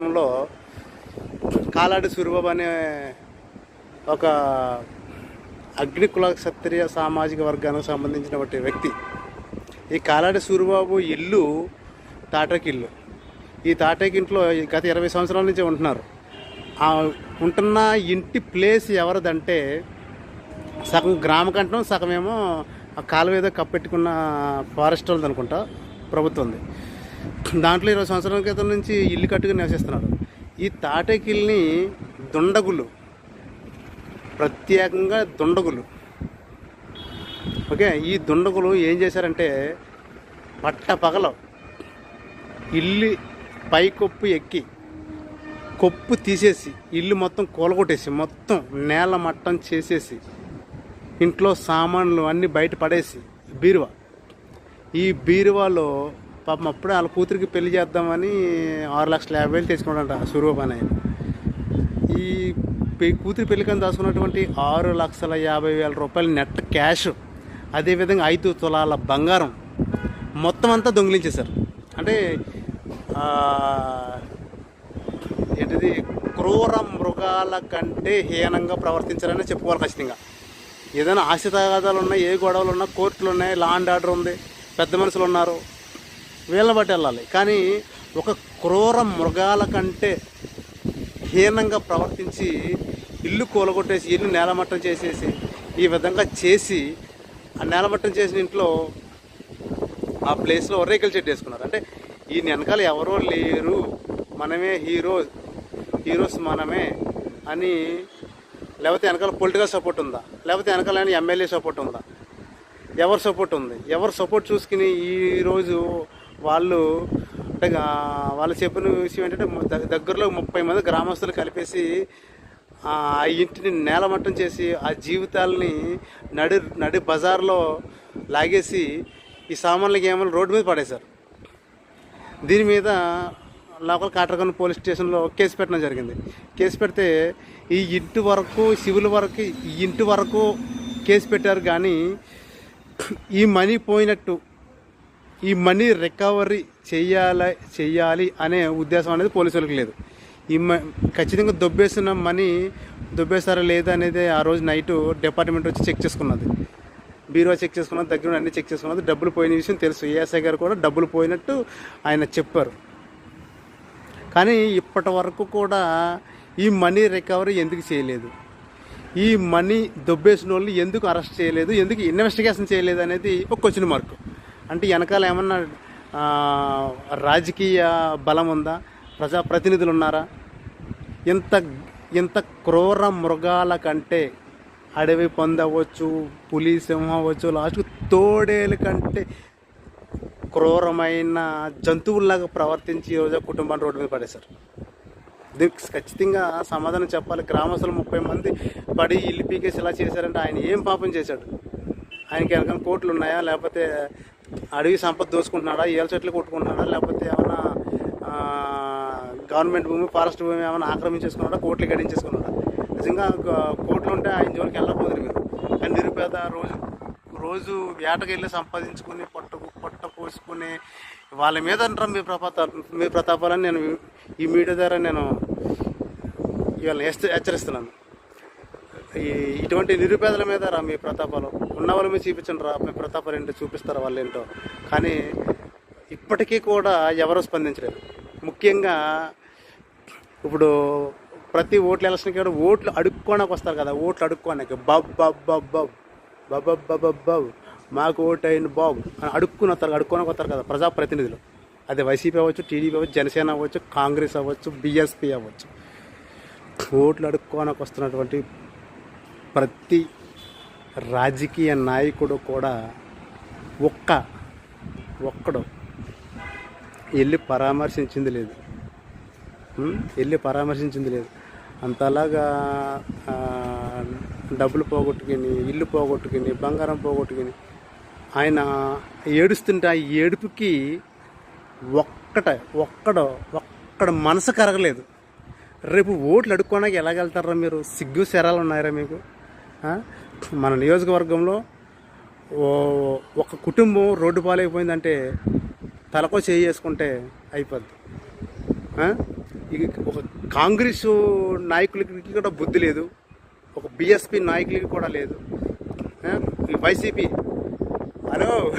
లో కాలాడి సూరిబాబు అనే ఒక అగ్నికుల క్షత్రియ సామాజిక వర్గానికి సంబంధించినటువంటి వ్యక్తి. ఈ కాలాడి సూరిబాబు ఇల్లు తాటకి ఇల్లు. ఈ తాటకి ఇంట్లో గత ఇరవై సంవత్సరాల నుంచి ఉంటున్నారు. ఆ ఉంటున్న ఇంటి ప్లేస్ ఎవరిదంటే సగం గ్రామ కంటం సగమేమో ఆ కాలువ ఏదో కప్పెట్టుకున్న ఫారెస్ట్ వాళ్ళది అనుకుంటా ప్రభుత్వంది. దాంట్లో ఇరవై సంవత్సరాల క్రితం నుంచి ఇల్లు కట్టుకుని నివసిస్తున్నారు. ఈ తాటకిల్ని దుండగులు ప్రత్యేకంగా దుండగులు. ఓకే ఈ దుండగులు ఏం చేశారంటే పట్ట పగల ఇల్లు పైకొప్పు ఎక్కి కొప్పు తీసేసి ఇల్లు మొత్తం కూలగొట్టేసి మొత్తం నేల మట్టం చేసేసి ఇంట్లో సామాన్లు అన్నీ బయట పడేసి బీరువా. ఈ బీరువాలో పాపం అప్పుడే వాళ్ళ కూతురికి పెళ్ళి చేద్దామని ఆరు లక్షల యాభై వేలు తెచ్చుకున్నాడంట సురూప్ అనే ఈ కూతురు కూతురి పెళ్ళికని దాచుకున్నటువంటి ఆరు లక్షల యాభై వేల రూపాయలు నెట్ క్యాష్ అదేవిధంగా ఐదు తులాల బంగారం మొత్తం అంతా దొంగిలించేశారు. అంటే ఏంటిది? క్రూర మృగాల కంటే హీనంగా ప్రవర్తించారని చెప్పుకోవాలి ఖచ్చితంగా. ఏదైనా ఆశితాగాదాలు ఉన్నాయి ఏ గొడవలు ఉన్నా కోర్టులు ఉన్నాయి లా అండ్ ఆర్డర్ ఉంది పెద్ద మనుషులు ఉన్నారు. వీళ్ళని బట్టి వెళ్ళాలి. కానీ ఒక క్రూర మృగాల కంటే హీనంగా ప్రవర్తించి ఇల్లు కూలగొట్టేసి ఇల్లు నేలమట్టం చేసేసి ఈ విధంగా చేసి ఆ నేలమట్టం చేసిన ఇంట్లో ఆ ప్లేస్లో రేకుల చెట్టు వేసుకున్నారు. అంటే ఈ వెనకాల ఎవరో లేరు. మనమే హీరో హీరోస్ మనమే అని లేకపోతే వెనకాల పొలిటికల్ సపోర్ట్ ఉందా? లేకపోతే వెనకాల ఎమ్మెల్యే సపోర్ట్ ఉందా? ఎవరు సపోర్ట్ ఉంది? ఎవరు సపోర్ట్ చూసుకుని ఈరోజు వాళ్ళు అంటే వాళ్ళు చెప్పిన విషయం ఏంటంటే దగ్గరలో ముప్పై మంది గ్రామస్తులు కలిపేసి ఆ ఇంటిని నేలమట్టం చేసి ఆ జీవితాలని నడి నడి బజార్లో లాగేసి ఈ సామాన్ల గేమలు రోడ్డు మీద పడేశారు. దీని మీద లోకల్ కాటరగన్ పోలీస్ స్టేషన్లో కేసు పెట్టడం జరిగింది. కేసు పెడితే ఈ ఇంటి వరకు సివిల్ వరకు ఈ ఇంటి వరకు కేసు పెట్టారు కానీ ఈ మనీ పోయినట్టు ఈ మనీ రికవరీ చేయాలి చెయ్యాలి అనే ఉద్దేశం అనేది పోలీసులకు లేదు. ఈ మ ఖచ్చితంగా దొబ్బేసిన మనీ దొబ్బేస్తారా లేదా అనేది ఆ రోజు నైట్ డిపార్ట్మెంట్ వచ్చి చెక్ చేసుకున్నది. బీరో చెక్ చేసుకున్నది దగ్గర అన్ని చెక్ చేసుకున్నది డబ్బులు పోయిన విషయం తెలుసు. ఏఎస్ఐ గారు కూడా డబ్బులు పోయినట్టు ఆయన చెప్పారు. కానీ ఇప్పటి వరకు కూడా ఈ మనీ రికవరీ ఎందుకు చేయలేదు? ఈ మనీ దొబ్బేసిన వాళ్ళు ఎందుకు అరెస్ట్ చేయలేదు? ఎందుకు ఇన్వెస్టిగేషన్ చేయలేదు అనేది ఒక క్వశ్చన్ మార్క్. అంటే వెనకాల ఏమన్నా రాజకీయ బలం ఉందా? ప్రజాప్రతినిధులు ఉన్నారా? ఇంత ఇంత క్రూర మృగాల కంటే అడవి పొందవచ్చు పులి సింహం అవ్వచ్చు లాస్ట్కు తోడేల కంటే క్రూరమైన జంతువుల్లాగా ప్రవర్తించి ఈరోజు కుటుంబాన్ని రోడ్డు మీద పడేశారు. దీనికి ఖచ్చితంగా సమాధానం చెప్పాలి. గ్రామస్తులు ముప్పై మంది పడి ఇల్లు పీకేసి ఇలా చేశారంటే ఆయన ఏం పాపం చేశాడు? ఆయనకి వెనకాల కోట్లు ఉన్నాయా? లేకపోతే అడవి సంపద దోసుకుంటున్నాడా ఏళ్ళ చెట్లు కొట్టుకుంటున్నాడా లేకపోతే ఏమైనా గవర్నమెంట్ భూమి ఫారెస్ట్ భూమి ఏమైనా ఆక్రమించేసుకున్నాడా కోట్లు గడించేసుకున్నాడా? నిజంగా కోట్లు ఉంటే ఆయన జోలికి వెళ్ళకపోదురు మీరు. కానీ నిరుపేద రోజు రోజు వేటకి వెళ్ళి సంపాదించుకుని పొట్ట పొట్ట పోసుకుని వాళ్ళ మీద అంటారు మీ ప్రపాత మీ ప్రతాపాలని నేను ఈ మీడియా ద్వారా నేను ఇవాళ హెచ్చరిస్తున్నాను. ఈ ఇటువంటి నిరుపేదల మీద రా మీ ప్రతాపాలు. ఉన్నవాళ్ళు మీరు చూపించండి రా మేము ప్రతాపర్ ఏంటో చూపిస్తారు వాళ్ళు ఏంటో? కానీ ఇప్పటికీ కూడా ఎవరు స్పందించలేదు. ముఖ్యంగా ఇప్పుడు ప్రతి ఓట్లు ఎలక్షన్కి కూడా ఓట్లు అడుక్కోడానికి వస్తారు కదా ఓట్లు అడుక్కోవడానికి. బబ్ బబ్ బబ్ బబ్. బబ్ మాకు ఓటు అయిన బాబు. అని అడుక్కుని వస్తారు అడుక్కోనికి వస్తారు కదా ప్రజాప్రతినిధులు. అది వైసీపీ అవ్వచ్చు టీడీపీ అవ్వచ్చు జనసేన అవ్వచ్చు కాంగ్రెస్ అవ్వచ్చు బీఎస్పీ అవ్వచ్చు. ఓట్లు అడుక్కోనికి వస్తున్నటువంటి ప్రతి రాజకీయ నాయకుడు కూడా ఒక్క ఒక్కడు. వెళ్ళి పరామర్శించింది లేదు. వెళ్ళి పరామర్శించింది లేదు. అంతలాగా డబ్బులు పోగొట్టుకుని ఇల్లు పోగొట్టుకుని బంగారం పోగొట్టుకుని ఆయన ఏడుస్తుంటే ఆ ఏడుపుకి ఒక్కట ఒక్కడు ఒక్కడ మనసు కరగలేదు. రేపు ఓట్లు అడుక్కోడానికి ఎలాగెళ్తారా మీరు? సిగ్గు శరాలు ఉన్నాయరా మీకు? మన నియోజకవర్గంలో ఒక కుటుంబం రోడ్డు పాలైపోయిందంటే తలకో చేయి చేసుకుంటే అయిపోద్ది. ఇక ఒక కాంగ్రెస్ నాయకులకి కూడా బుద్ధి లేదు. ఒక బిఎస్పి నాయకులకి కూడా లేదు. వైసీపీ. హలో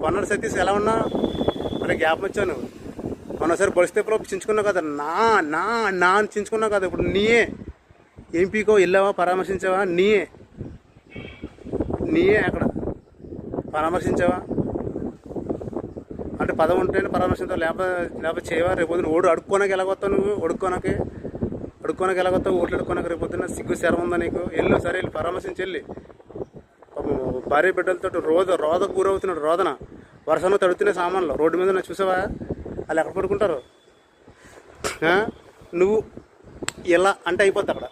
కొన్నాడు సతీష్ ఎలా ఉన్నా? మరి గ్యాప్ వచ్చాను మొన్నసారి పరిస్థితి చించుకున్నావు కదా నా నా నా అని చించుకున్నావు కదా ఇప్పుడు నీయే. ఎంపీకో వెళ్ళావా పరామర్శించావా? నీయే. నీయే అక్కడ. పరామర్శించావా? అంటే పదం ఉంటేనే పరామర్శించావు? లేకపోతే లేకపోతే చేయవా? రేపు పొద్దున ఓడు అడుక్కోనకి ఎలాగొస్తావు నువ్వు? అడుక్కోనకి అడుక్కోనకి ఎలాగొస్తావు ఓట్లు అడుక్కోనకి రేపు పొద్దున సిగ్గు శరం ఉందా నీకు? వెళ్ళు సరే వెళ్ళి పరామర్శించి వెళ్ళి. భార్య బిడ్డలతో రోద రోదకు గురవుతున్నాడు రోదన. వర్షంలో తడుతున్నాయి సామాన్లు. రోడ్డు మీద చూసావా? వాళ్ళు ఎక్కడ పడుకుంటారు? నువ్వు ఇలా అంటే అయిపోద్ది అక్కడ.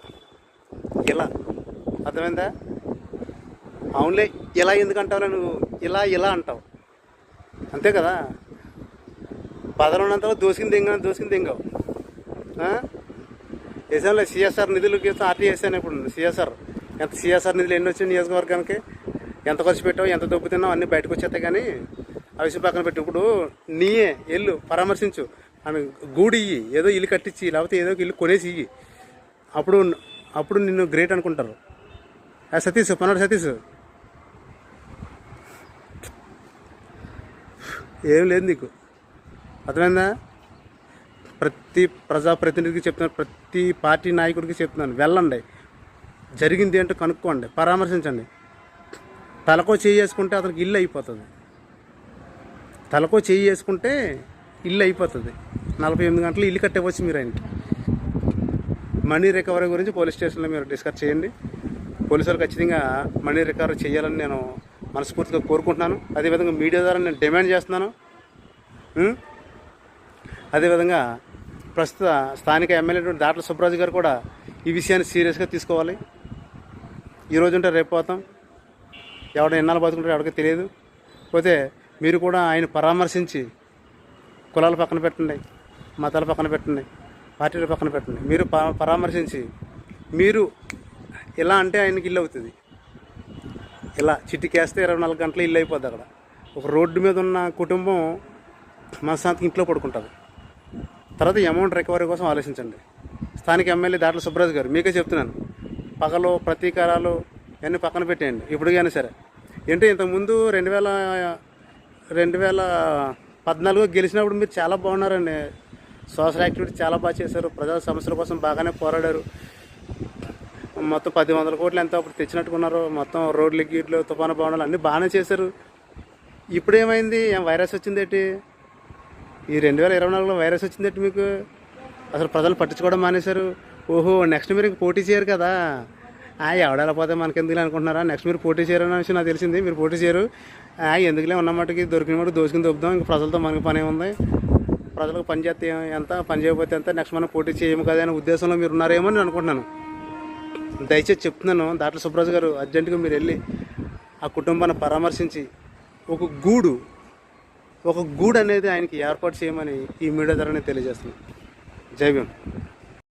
ఇలా. అర్థమైందా? అవునులే ఇలా ఎందుకు అంటావులే నువ్వు? ఇలా ఇలా అంటావు. అంతే కదా? పదలు ఉన్నంతలో దోసుకుని దింగా దోసుకుని దింగావు. వేసానులే సిఎస్ఆర్ నిధులు ఆర్టీ వేసాను ఇప్పుడు సిఎస్ఆర్. ఎంత సిఎస్ఆర్ నిధులు ఎన్ని వచ్చాయి నియోజకవర్గానికి? ఎంత ఖర్చు పెట్టావు? ఎంత దొబ్బు తిన్నావు? అన్నీ బయటకు వచ్చేస్తాయి కానీ ఆ విషయం పక్కన పెట్టి. ఇప్పుడు నీయే ఎల్లు పరామర్శించు. ఆమె గూడి ఇయ్యి ఏదో ఇల్లు కట్టించి లేకపోతే ఏదో ఇల్లు కొనేసి ఇయ్యి. అప్పుడు అప్పుడు నిన్ను గ్రేట్ అనుకుంటారు. సతీష్ పన్నాడు సతీష్. ఏం లేదు నీకు. అర్థమైందా? ప్రతి ప్రజాప్రతినిధికి చెప్తున్నాను ప్రతి పార్టీ నాయకుడికి చెప్తున్నాను వెళ్ళండి. జరిగింది ఏంటో కనుక్కోండి పరామర్శించండి. తలకో చేయి వేసుకుంటే అతనికి ఇల్లు అయిపోతుంది. తలకో చేయి వేసుకుంటే ఇల్లు అయిపోతుంది. నలభై ఎనిమిది గంటలు ఇల్లు కట్టేవచ్చు మీరు ఆయనకి. మనీ రికవరీ గురించి పోలీస్ స్టేషన్లో మీరు డిస్కస్ చేయండి. పోలీసులు ఖచ్చితంగా మనీ రికవరీ చేయాలని నేను మనస్ఫూర్తిగా కోరుకుంటున్నాను. అదేవిధంగా మీడియా ద్వారా నేను డిమాండ్ చేస్తున్నాను. అదేవిధంగా ప్రస్తుత స్థానిక ఎమ్మెల్యే దాట్ల సుబ్రాజు గారు కూడా ఈ విషయాన్ని సీరియస్గా తీసుకోవాలి. ఈ ఉంటే రేపు పోతాం. ఎవడ ఎన్నాళ్ళు బతుకుంటారో ఎవరికి తెలియదు. పోతే మీరు కూడా ఆయన పరామర్శించి కులాల పక్కన పెట్టండి మతాల పక్కన పెట్టండి పార్టీల పక్కన పెట్టండి. మీరు ప- పరామర్శించి మీరు ఇలా అంటే ఆయనకి ఇల్లు అవుతుంది. ఇలా చిటికేస్తే ఇరవై నాలుగు గంటలు ఇల్లు అయిపోద్ది అక్కడ. ఒక రోడ్డు మీద ఉన్న కుటుంబం మనశాంతికి ఇంట్లో పడుకుంటుంది. తర్వాత అమౌంట్ రికవరీ కోసం ఆలోచించండి. స్థానిక ఎమ్మెల్యే దాట్ల సుబ్రాజ్ గారు మీకే చెప్తున్నాను. పగలు ప్రతీకారాలు ఇవన్నీ పక్కన పెట్టేయండి. ఇప్పుడు సరే. ఏంటి ఇంతకుముందు రెండు వేల రెండు వేల పద్నాలుగు గెలిచినప్పుడు మీరు చాలా బాగున్నారండి. సోషల్ యాక్టివిటీ చాలా బాగా చేశారు. ప్రజా సమస్యల కోసం బాగానే పోరాడారు. మొత్తం పది వందల కోట్లు ఎంత అప్పుడు తెచ్చినట్టుకున్నారు. మొత్తం రోడ్లు గీట్లు తుఫాను భవనాలు అన్నీ బాగానే చేశారు. ఇప్పుడు ఏమైంది ఏం వైరస్ వచ్చిందేటి ఈ రెండు వేల ఇరవై నాలుగులో వైరస్ వచ్చిందేటి మీకు? అసలు ప్రజలు పట్టించుకోవడం మానేశారు. ఓహో నెక్స్ట్ మీరు ఇంక పోటీ చేయరు కదా. ఆ, ఎవడెలా పోతే మనకెందుకులే అనుకుంటున్నారా? నెక్స్ట్ మీరు పోటీ చేయరు అనే విషయం నాకు తెలిసింది. మీరు పోటీ చేయరు. ఆ, ఎందుకులే ఉన్న మట్టుకి దొరికిన మటుకు దోసుకుని దొబ్బుదాం. ఇంక ప్రజలతో మనకి పని ఉంది. ప్రజలకు పని చేస్తే ఎంత పని చేయకపోతే ఎంత నెక్స్ట్ మనం పోటీ చేయము కదా అనే ఉద్దేశంలో మీరు ఉన్నారేమో అని నేను అనుకుంటున్నాను. దయచేసి చెప్తున్నాను దాంట్లో సుబ్రాజు గారు అర్జెంటుగా మీరు వెళ్ళి ఆ కుటుంబాన్ని పరామర్శించి ఒక గూడు ఒక గూడు అనేది ఆయనకి ఏర్పాటు చేయమని ఈ మీడియా ద్వారా తెలియజేస్తున్నాను జై భీమ్.